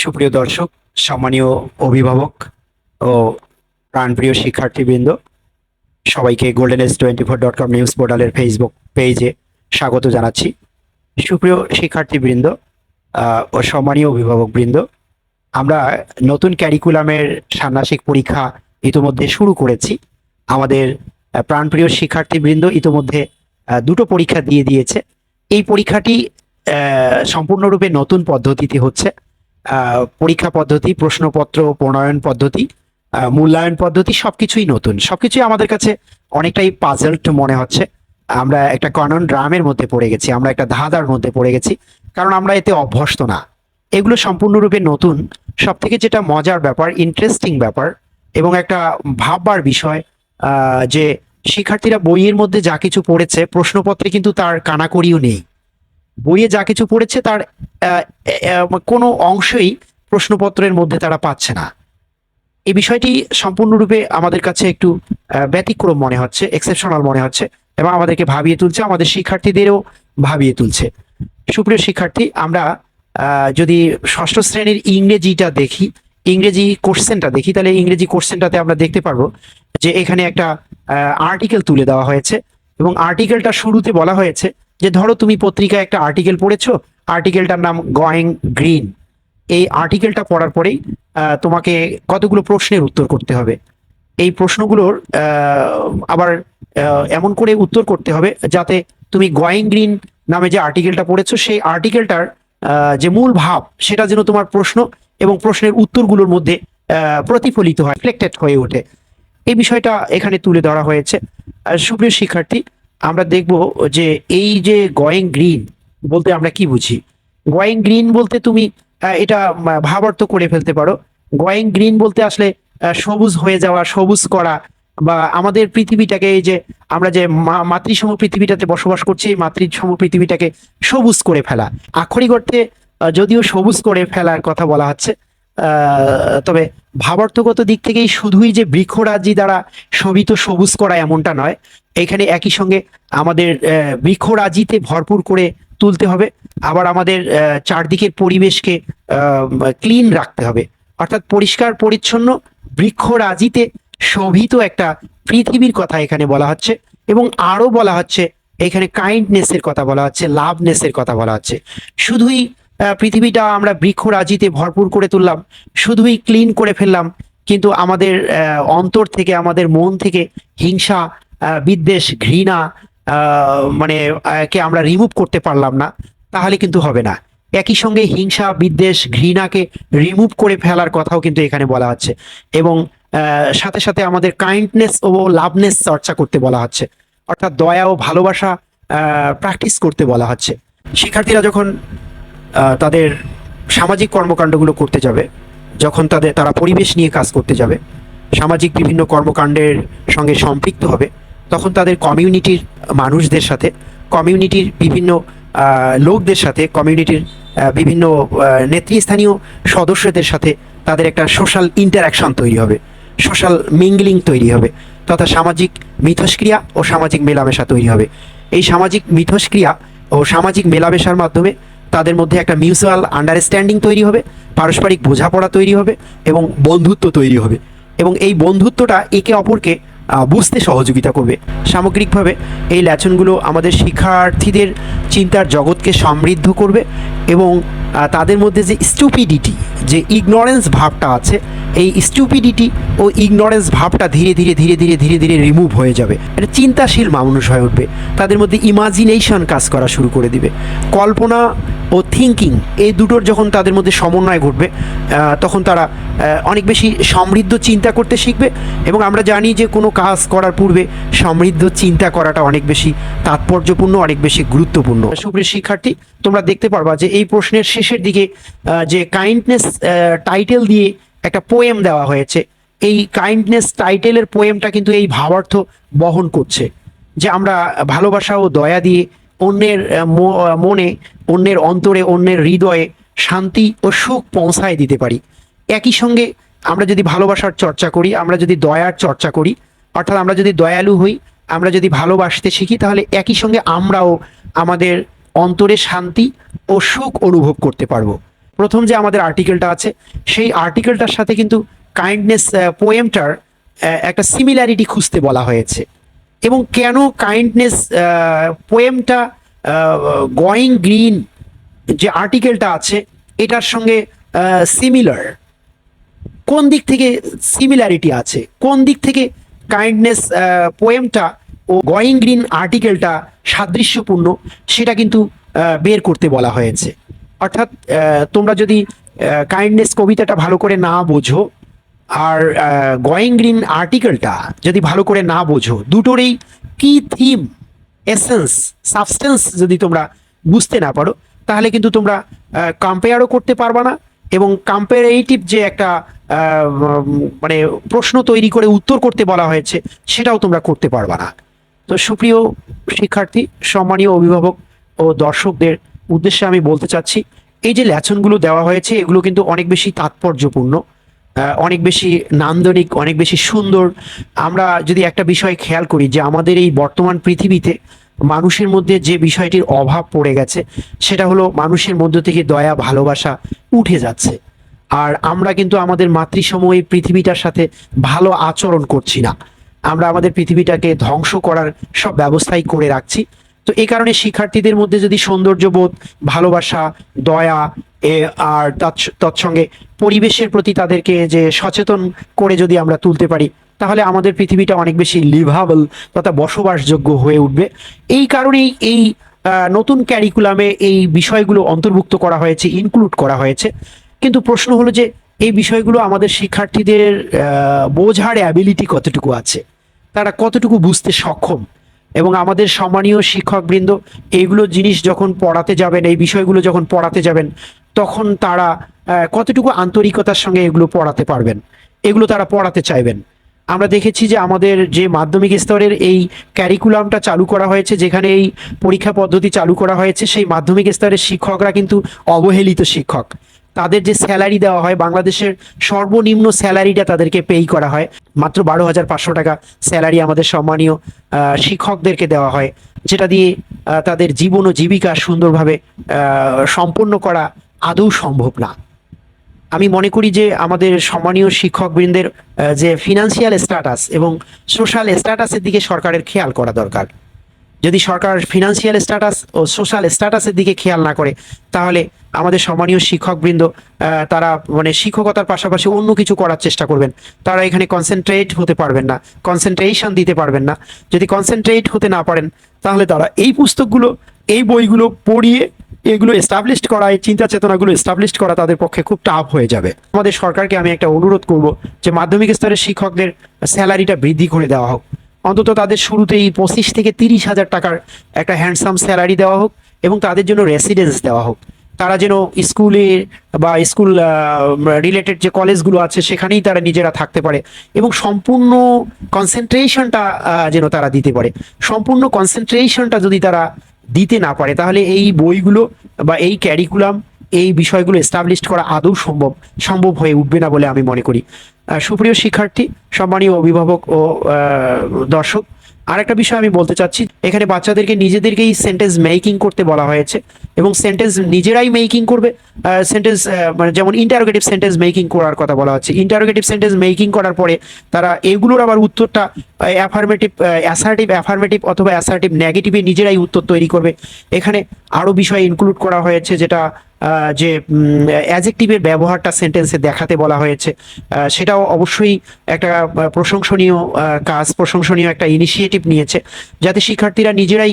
সুপ্রিয় দর্শক, সম্মানীয় অভিভাবক ও প্রাণপ্রিয় শিক্ষার্থীবৃন্দ, সবাইকে golden S twenty four dot com news পোর্টালের ফেসবুক পেজে স্বাগত জানাচ্ছি। সুপ্রিয় শিক্ষার্থীবৃন্দ ও সম্মানীয় অভিভাবকবৃন্দ, আমরা নতুন ক্যারিকুলামের ষান্মাসিক পরীক্ষা ইতোমধ্যে শুরু করেছি। আমাদের প্রাণপ্রিয় শিক্ষার্থীবৃন্দ ইতোমধ্যে দুটো পরীক্ষা দিয়ে দিয়েছে। এই পরীক্ষাটি সম্পূর্ণরূপে নতুন পদ্ধতিতে হচ্ছে। পরীক্ষা পদ্ধতি, প্রশ্নপত্র, প্রণয়ন পদ্ধতি মূল্যায়ন পদ্ধতি সবকিছুই নতুন। সবকিছুই আমাদের কাছে অনেকটাই পাজলড মনে হচ্ছে। আমরা একটা কনন ড্রামের মধ্যে পড়ে গেছি, আমরা একটা ধাঁধার মধ্যে পড়ে গেছি, কারণ আমরা এতে অভ্যস্ত না। এগুলো সম্পূর্ণরূপে নতুন সব থেকে যেটা মজার ব্যাপার ইন্টারেস্টিং ব্যাপার, এবং একটা ভাববার বিষয় যে শিক্ষার্থীরা বইয়ের মধ্যে যা কিছু পড়েছে, প্রশ্নপত্রে কিন্তু তার কানাকড়িও নেই। বইয়ে যা কিছু পড়েছে তার কোনো অংশই প্রশ্নপত্রের মধ্যে তারা পাচ্ছে না। এই বিষয়টি সম্পূর্ণরূপে আমাদের কাছে একটু ব্যতিক্রম মনে হচ্ছে এক্সেপশনাল মনে হচ্ছে এবং আমাদেরকে ভাবিয়ে তুলছে, আমাদের শিক্ষার্থীদেরও ভাবিয়ে তুলছে। সুপ্রিয় শিক্ষার্থী, আমরা যদি ষষ্ঠ শ্রেণির ইংরেজিটা দেখি, ইংরেজি কোশ্চেনটা দেখি, তাহলে ইংরেজি কোশ্চেনটাতে আমরা দেখতে পারব যে এখানে একটা আর্টিকেল তুলে দেওয়া হয়েছে এবং আর্টিকেলটা শুরুতে বলা হয়েছে যে ধরো তুমি পত্রিকায় একটা আর্টিকেল পড়েছো আর্টিকেলটার নাম গোয়িং গ্রিন এই আর্টিকেলটা পড়ার পরেই তোমাকে কতগুলো প্রশ্নের উত্তর করতে হবে। এই প্রশ্নগুলোর আবার এমন করে উত্তর করতে হবে যাতে তুমি গোয়িং গ্রিন নামে যে আর্টিকেলটা পড়েছো, সেই আর্টিকেলটার যে মূল ভাব, সেটা যেন তোমার প্রশ্ন এবং প্রশ্নের উত্তরগুলোর মধ্যে প্রতিফলিত হয় রিফ্লেক্টেড হয়ে ওঠে। এই বিষয়টা এখানে তুলে ধরা হয়েছে। সুপ্রিয় শিক্ষার্থী আমরা দেখব যে এই যে গোয়িং গ্রিন বলতে আমরা কি বুঝি? গোয়িং গ্রিন বলতে তুমি এটা ভাবার্থ করে ফেলতে পারো। গোয়িং গ্রিন বলতে আসলে সবুজ হয়ে যাওয়া, সবুজ করা বা আমাদের পৃথিবীটাকে এই যে আমরা যে মাতৃসম পৃথিবীটাতে বসবাস করছি, এই মাতৃসম পৃথিবীটাকে সবুজ করে ফেলা। আক্ষরিক অর্থে যদিও সবুজ করে ফেলার কথা বলা হচ্ছে তবে ভাবার্থগত দিক থেকেই শুধুই যে বৃক্ষরাজি দ্বারা শোভিত সবুজ করা এমনটা নয়। এখানে একই সঙ্গে আমাদের বৃক্ষরাজিতে ভরপুর করে তুলতে হবে। আবার আমাদের চারদিকের পরিবেশকে ক্লিন রাখতে হবে। অর্থাৎ পরিষ্কার, পরিচ্ছন্ন বৃক্ষরাজিতে শোভিত একটা পৃথিবীর কথা এখানে বলা হচ্ছে এবং আরও বলা হচ্ছে, এখানে কাইন্ডনেসের কথা বলা হচ্ছে লাভনেসের কথা বলা হচ্ছে। শুধুই পৃথিবীটা আমরা বৃক্ষরাজিতে ভরপুর করে তুললাম, শুধুই ক্লিন করে ফেললাম, কিন্তু আমাদের অন্তর থেকে, আমাদের মন থেকে হিংসা বিদ্বেষ, ঘৃণা মানে কে আমরা রিমুভ করতে পারলাম না, তাহলে কিন্তু হবে না। একই সঙ্গে হিংসা, বিদ্বেষ, ঘৃণাকে রিমুভ করে ফেলার কথাও কিন্তু এখানে বলা হচ্ছে এবং সাথে সাথে আমাদের কাইন্ডনেস ও লাভনেস চর্চা করতে বলা হচ্ছে। অর্থাৎ দয়া ও ভালোবাসা প্র্যাকটিস করতে বলা হচ্ছে। শিক্ষার্থীরা যখন তাদের সামাজিক কর্মকাণ্ডগুলো করতে যাবে, যখন তাদের, তারা পরিবেশ নিয়ে কাজ করতে যাবে, সামাজিক বিভিন্ন কর্মকাণ্ডের সঙ্গে সম্পৃক্ত হবে, তখন তাদের কমিউনিটির মানুষদের সাথে, কমিউনিটির বিভিন্ন লোকদের সাথে, কমিউনিটির বিভিন্ন নেতৃস্থানীয় সদস্যদের সাথে তাদের একটা সোশ্যাল ইন্টারাকশন তৈরি হবে, সোশ্যাল মিঙ্গলিং তৈরি হবে, তথা সামাজিক মিথস্ক্রিয়া ও সামাজিক মেলামেশা তৈরি হবে। এই সামাজিক মিথস্ক্রিয়া ও সামাজিক মেলামেশার মাধ্যমে তাদের মধ্যে একটা মিউচুয়াল আন্ডারস্ট্যান্ডিং তৈরি হবে, পারস্পরিক বোঝাপড়া তৈরি হবে এবং বন্ধুত্ব তৈরি হবে। এবং এই বন্ধুত্বটা একে অপরকে বুঝতে সহযোগিতা করবে। সামগ্রিকভাবে এই ল্যাচনগুলো আমাদের শিক্ষার্থীদের চিন্তার জগৎকে সমৃদ্ধ করবে এবং তাদের মধ্যে যে স্টুপিডিটি যে ইগনোরেন্স ভাবটা আছে এই স্টুপিডিটি ও ইগনোরেন্স ভাবটা ধীরে ধীরে ধীরে ধীরে ধীরে ধীরে রিমুভ হয়ে যাবে। একটা চিন্তাশীল মানুষ হয়ে উঠবে। তাদের মধ্যে ইমাজিনেশন কাজ করা শুরু করে দিবে। কল্পনা ও থিঙ্কিং এই দুটোর যখন তাদের মধ্যে সমন্বয় ঘটবে তখন তারা অনেক বেশি সমৃদ্ধ চিন্তা করতে শিখবে এবং আমরা জানি যে কোনো কাজ করার পূর্বে সমৃদ্ধ চিন্তা করাটা অনেক বেশি তাৎপর্যপূর্ণ, অনেক বেশি গুরুত্বপূর্ণ। সুপ্রিয় শিক্ষার্থী, তোমরা দেখতে পারবা যে এই প্রশ্নের শেষের দিকে যে কাইন্ডনেস টাইটেল দিয়ে একটা পোয়েম দেওয়া হয়েছে। এই কাইন্ডনেস টাইটেলের পোয়েমটা কিন্তু এই ভাবার্থ বহন করছে। যে আমরা ভালোবাসা ও দয়া দিয়ে অন্যের মনে, অন্যের অন্তরে, অন্যের হৃদয়ে শান্তি ও সুখ পৌঁছায় দিতে পারি। একই সঙ্গে আমরা যদি ভালোবাসার চর্চা করি, আমরা যদি দয়ার চর্চা করি, অর্থাৎ আমরা যদি দয়ালু হই, আমরা যদি ভালোবাসতে শিখি, তাহলে একই সঙ্গে আমরাও আমাদের অন্তরে শান্তি ও সুখ অনুভব করতে পারব। প্রথম যে আমাদের আর্টিকেলটা আছে, সেই আর্টিকেলটার সাথে কিন্তু কাইন্ডনেস পোয়েমটার একটা সিমিলারিটি খুঁজতে বলা হয়েছে। এবং কেন কাইন্ডনেস পোয়েমটা গোয়িং গ্রিন যে আর্টিকেলটা আছে, এটার সঙ্গে সিমিলার কোন দিক থেকে সিমিলারিটি আছে? কোন দিক থেকে কাইন্ডনেস পোয়েমটা ও গোয়িং গ্রিন আর্টিকেলটা সাদৃশ্যপূর্ণ, সেটা কিন্তু বের করতে বলা হয়েছে। অর্থাৎ তোমরা যদি কাইন্ডনেস কবিতাটা ভালো করে না বোঝো, আর গোয়িং গ্রিন আর্টিকেলটা যদি ভালো করে না বোঝো, দুটোরই কি থিম এসেন্স সাবস্টেন্স যদি তোমরা বুঝতে না পারো, তাহলে কিন্তু তোমরা কম্পেয়ারও করতে পারবা না এবং কম্পারেটিভ যে একটা মানে প্রশ্ন তৈরি করে উত্তর করতে বলা হয়েছে, সেটাও তোমরা করতে পারবা না। তো সুপ্রিয় শিক্ষার্থী, সম্মানীয় অভিভাবক ও দর্শকদের উদ্দেশ্যে আমি বলতে চাচ্ছি, এই যে লেসনগুলো দেওয়া হয়েছে, এগুলো কিন্তু অনেক বেশি তাৎপর্যপূর্ণ অনেক বেশি নান্দনিক, অনেক বেশি সুন্দর। আমরা যদি একটা বিষয় খেয়াল করি যে আমাদের এই বর্তমান পৃথিবীতে মানুষের মধ্যে যে বিষয়টির অভাব পড়ে গেছে, সেটা হলো মানুষের মধ্য থেকে দয়া, ভালোবাসা উঠে যাচ্ছে। আর আমরা কিন্তু আমাদের মাতৃসম এই পৃথিবীটার সাথে ভালো আচরণ করছি না। আমরা আমাদের পৃথিবীটাকে ধ্বংস করার সব ব্যবস্থাই করে রাখছি। তো এই কারণে শিক্ষার্থীদের মধ্যে যদি সৌন্দর্যবোধ, ভালোবাসা, দয়া আর তৎস- তৎসঙ্গে পরিবেশের প্রতি তাদেরকে যে সচেতন করে যদি আমরা তুলতে পারি, তাহলে আমাদের পৃথিবীটা অনেক বেশি লিভাবল তথা বসবাসযোগ্য হয়ে উঠবে। এই কারণেই এই নতুন ক্যারিকুলামে এই বিষয়গুলো অন্তর্ভুক্ত করা হয়েছে ইনক্লুড করা হয়েছে। কিন্তু প্রশ্ন হলো যে, এই বিষয়গুলো আমাদের শিক্ষার্থীদের বোঝার অ্যাবিলিটি কতটুকু আছে? তারা কতটুকু বুঝতে সক্ষম? এবং আমাদের সম্মানীয় শিক্ষকবৃন্দ, এইগুলো জিনিস যখন পড়াতে যাবেন, এই বিষয়গুলো যখন পড়াতে যাবেন, তখন তারা কতটুকু আন্তরিকতার সঙ্গে এগুলো পড়াতে পারবেন, এগুলো তারা পড়াতে চাইবেন। আমরা দেখেছি যে আমাদের যে মাধ্যমিক স্তরের এই ক্যারিকুলামটা চালু করা হয়েছে, যেখানে এই পরীক্ষা পদ্ধতি চালু করা হয়েছে, সেই মাধ্যমিক স্তরের শিক্ষকরা কিন্তু অবহেলিত শিক্ষক। তাদের যে স্যালারি দেওয়া হয়, বাংলাদেশের সর্বনিম্ন স্যালারিটা তাদেরকে পেই করা হয়। মাত্র বারো হাজার পাঁচশো টাকা স্যালারি আমাদের সম্মানীয় শিক্ষকদেরকে দেওয়া হয়, যেটা দিয়ে তাদের জীবন ও জীবিকা সুন্দরভাবে সম্পন্ন করা আদৌ সম্ভব না। আমি মনে করি যে আমাদের সম্মানীয় শিক্ষকবৃন্দের যে ফিনান্সিয়াল স্ট্যাটাস এবং সোশ্যাল স্ট্যাটাসের দিকে সরকারের খেয়াল করা দরকার। যদি সরকার ফিনান্সিয়াল স্ট্যাটাস ও সোশ্যাল স্ট্যাটাসের দিকে খেয়াল না করে, তাহলে আমাদের সম্মানীয় শিক্ষকবৃন্দ তারা মানে শিক্ষকতার পাশাপাশি অন্য কিছু করার চেষ্টা করবেন। তারা এখানে কনসেন্ট্রেট হতে পারবেন না কনসেন্ট্রেশন দিতে পারবেন না। যদি কনসেন্ট্রেট হতে না পারেন, তাহলে তারা এই পুস্তকগুলো, এই বইগুলো পড়িয়ে এগুলো এস্টাবলিশড করা, এই চিন্তা চেতনাগুলো এস্টাবলিশড করা তাদের পক্ষে খুব টাফ হয়ে যাবে। আমাদের সরকারকে আমি একটা অনুরোধ করব যে মাধ্যমিক স্তরের শিক্ষকদের স্যালারিটা বৃদ্ধি করে দেওয়া হোক। অন্তত তাদের শুরুতেই পঁচিশ থেকে তিরিশ হাজার টাকার একটা হ্যান্ডসাম স্যালারি দেওয়া হোক এবং তাদের জন্য রেসিডেন্স দেওয়া হোক। তারা যেন স্কুলে বা স্কুল রিলেটেড যে কলেজগুলো আছে, সেখানেই তারা নিজেরা থাকতে পারে এবং সম্পূর্ণ কনসেন্ট্রেশনটা যেন তারা দিতে পারে। সম্পূর্ণ কনসেন্ট্রেশনটা যদি তারা দিতে না পারে, তাহলে এই বইগুলো বা এই ক্যারিকুলাম এই বিষয়গুলো এস্টাবলিশড করা আদৌ সম্ভব সম্ভব হয়ে উঠবে না বলে আমি মনে করি। সুপ্রিয় শিক্ষার্থী, সম্মানীয় অভিভাবক ও দর্শক, আরেকটা বিষয় আমি বলতে চাচ্ছি, এখানে বাচ্চাদেরকে নিজেদেরকেই সেন্টেন্স মেকিং করতে বলা হয়েছে এবং সেন্টেন্স নিজেরাই মেকিং করবে। সেন্টেন্স মানে যেমন ইন্টারোগেটিভ সেন্টেন্স মেকিং করার কথা বলা হচ্ছে। ইন্টারোগেটিভ সেন্টেন্স মেকিং করার পরে তারা এগুলোর আবার উত্তরটা অ্যাফার্মেটিভ অ্যাসার্টিভ অ্যাফার্মেটিভ অথবা অ্যাসার্টিভ নেগেটিভে নিজেরাই উত্তর তৈরি করবে। এখানে আরও বিষয় ইনক্লুড করা হয়েছে যেটা যে অ্যাজেক্টিভের ব্যবহারটা সেন্টেন্সে দেখাতে বলা হয়েছে। সেটাও অবশ্যই একটা প্রশংসনীয় কাজ, প্রশংসনীয় একটা ইনিশিয়েটিভ নিয়েছে, যাতে শিক্ষার্থীরা নিজেরাই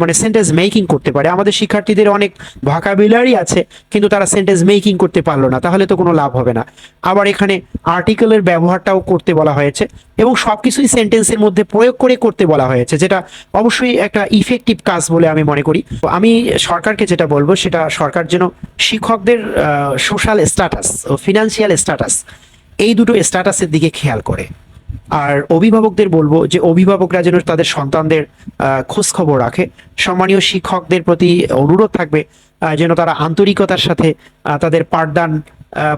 মানে সেন্টেন্স মেকিং করতে পারে। আমাদের শিক্ষার্থীদের অনেক ভোকাবুলারি আছে, কিন্তু তারা সেন্টেন্স মেকিং করতে পারল না, তাহলে তো কোনো লাভ হবে না। আবার এখানে আর্টিকেলের ব্যবহারটাও করতে বলা হয়েছে, এবং সব কিছুই সেন্টেন্সের মধ্যে প্রয়োগ করে করতে বলা হয়েছে, যেটা অবশ্যই একটা ইফেক্টিভ কাজ বলে আমি মনে করি। আমি সরকারকে যেটা বলব, সেটা সরকার যেন শিক্ষকদের সোশ্যাল স্ট্যাটাস ও ফিনান্সিয়াল স্ট্যাটাস এই দুটো স্ট্যাটাসের দিকে খেয়াল করে। আর অভিভাবকদের বলব যে, অভিভাবকরা যেন তাদের সন্তানদের খোঁজ খবর রাখে। সম্মানীয় শিক্ষকদের প্রতি অনুরোধ থাকবে যেন তারা আন্তরিকতার সাথে তাদের পাঠদান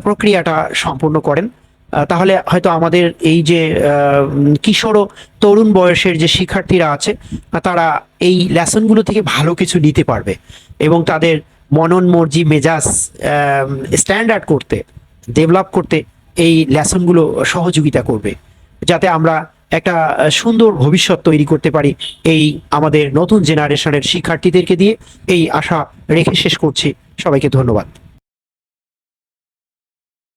প্রক্রিয়াটা সম্পূর্ণ করেন। তাহলে হয়তো আমাদের এই যে কিশোর তরুণ বয়সের যে শিক্ষার্থীরা আছে, তারা এই লেসনগুলো থেকে ভালো কিছু নিতে পারবে এবং তাদের মনন মর্জি মেজাজ স্ট্যান্ডার্ড করতে, ডেভেলপ করতে এই লেসনগুলো সহযোগিতা করবে। যাতে আমরা একটা সুন্দর ভবিষ্যৎ তৈরি করতে পারি এই আমাদের নতুন জেনারেশনের শিক্ষার্থীদেরকে দিয়ে। এই আশা রেখে শেষ করছি। সবাইকে ধন্যবাদ।